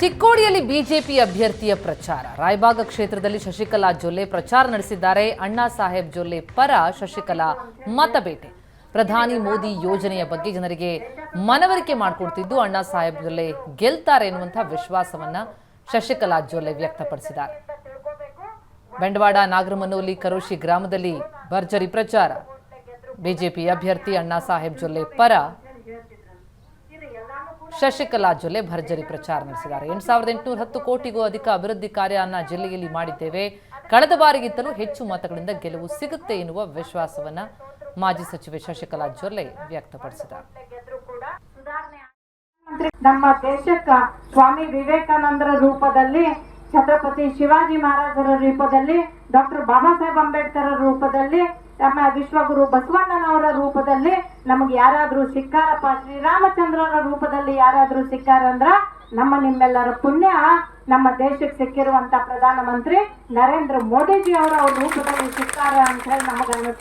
ಚಿಕ್ಕೋಡಿಯಲ್ಲಿ BJP ಅಭ್ಯರ್ಥಿಯ ಪ್ರಚಾರ. ರಾಯಬಾಗ ಕ್ಷೇತ್ರದಲ್ಲಿ ಶಶಿಕಲಾ ಜೊಲ್ಲೆ ಪ್ರಚಾರ ನಡೆಸಿದ್ದಾರೆ. ಅಣ್ಣಾ ಸಾಹೇಬ್ ಜೊಲ್ಲೆ ಪರ ಶಶಿಕಲಾ ಮತಬೇಟೆ. ಪ್ರಧಾನಿ ಮೋದಿ ಯೋಜನೆಯ ಬಗ್ಗೆ ಜನರಿಗೆ ಮನವರಿಕೆ ಮಾಡಿಕೊಡ್ತಿದ್ದು ಅಣ್ಣಾ ಸಾಹೇಬ್ ಜೊಲ್ಲೆ ಗೆಲ್ತಾರೆ ಎನ್ನುವಂತಹ ವಿಶ್ವಾಸವನ್ನ ಶಶಿಕಲಾ ಜೊಲ್ಲೆ ವ್ಯಕ್ತಪಡಿಸಿದ್ದಾರೆ. ಬಂಡವಾಡ ನಾಗರಮನೋಲಿ, ಕರೋಶಿ ಗ್ರಾಮದಲ್ಲಿ ಭರ್ಜರಿ ಪ್ರಚಾರ. ಬಿಜೆಪಿ ಅಭ್ಯರ್ಥಿ ಅಣ್ಣಾ ಸಾಹೇಬ್ ಜೊಲ್ಲೆ ಪರ ಶಶಿಕಲಾ ಜೊಲ್ಲೆ ಭರ್ಜರಿ ಪ್ರಚಾರ ನಡೆಸಿದ್ದಾರೆ. ಎಂಟು ಸಾವಿರದ ಎಂಟುನೂರ ಹತ್ತು ಕೋಟಿಗೂ ಅಧಿಕ ಅಭಿವೃದ್ಧಿ ಕಾರ್ಯನ ಜಿಲ್ಲೆಯಲ್ಲಿ ಮಾಡಿದ್ದೇವೆ. ಕಳೆದ ಬಾರಿಗಿಂತಲೂ ಹೆಚ್ಚು ಮತಗಳಿಂದ ಗೆಲುವು ಸಿಗುತ್ತೆ ಎನ್ನುವ ವಿಶ್ವಾಸವನ್ನ ಮಾಜಿ ಸಚಿವೆ ಶಶಿಕಲಾ ಜೊಲ್ಲೆ ವ್ಯಕ್ತಪಡಿಸಿದ್ದಾರೆ. ನಮ್ಮ ದೇಶಕ್ಕ ಸ್ವಾಮಿ ವಿವೇಕಾನಂದರ ರೂಪದಲ್ಲಿ ಛತ್ರಪತಿ ಶಿವಾಜಿ ಮಹಾರಾಜರ ರೂಪದಲ್ಲಿ ಡಾಕ್ಟರ್ ಬಾಬಾ ಸಾಹೇಬ್ ಅಂಬೇಡ್ಕರ್ ರೂಪದಲ್ಲಿ, ನಮ್ಮ ವಿಶ್ವಗುರು ಬಸವಣ್ಣನವರ ರೂಪದಲ್ಲಿ ನಮಗೆ ಯಾರಾದರೂ ಸಿಕ್ಕಾರಪ್ಪ ಶ್ರೀರಾಮಚಂದ್ರರ ರೂಪದಲ್ಲಿ ಯಾರಾದರೂ ಸಿಕ್ಕಾರಂದ್ರ ನಮ್ಮ ನಿಮ್ಮೆಲ್ಲರ ಪುಣ್ಯ, ನಮ್ಮ ದೇಶಕ್ಕೆ ಸಿಕ್ಕಿರುವಂತ ಪ್ರಧಾನಮಂತ್ರಿ ನರೇಂದ್ರ ಮೋದಿಜಿ ಅವರ ರೂಪದಲ್ಲಿ ಸಿಕ್ಕಾರ ಅಂತ ಹೇಳಿ ನಮಗೆ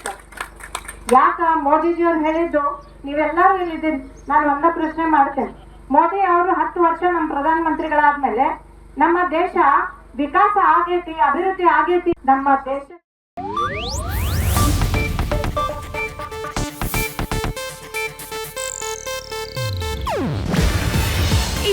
ಯಾಕ ಮೋದಿಜಿಯವ್ರು ಹೇಳಿದ್ದು, ನೀವೆಲ್ಲರೂ ಇಲ್ಲಿದ್ದೀನಿ ನಾನು ಒಂದ ಪ್ರಶ್ನೆ ಮಾಡ್ತೇನೆ. ಮೋದಿ ಅವರು ಹತ್ತು ವರ್ಷ ನಮ್ಮ ಪ್ರಧಾನ ಮಂತ್ರಿಗಳಾದ್ಮೇಲೆ ನಮ್ಮ ದೇಶ ವಿಕಾಸ ಆಗೈತಿ, ಅಭಿವೃದ್ಧಿ ಆಗೈತಿ, ನಮ್ಮ ದೇಶ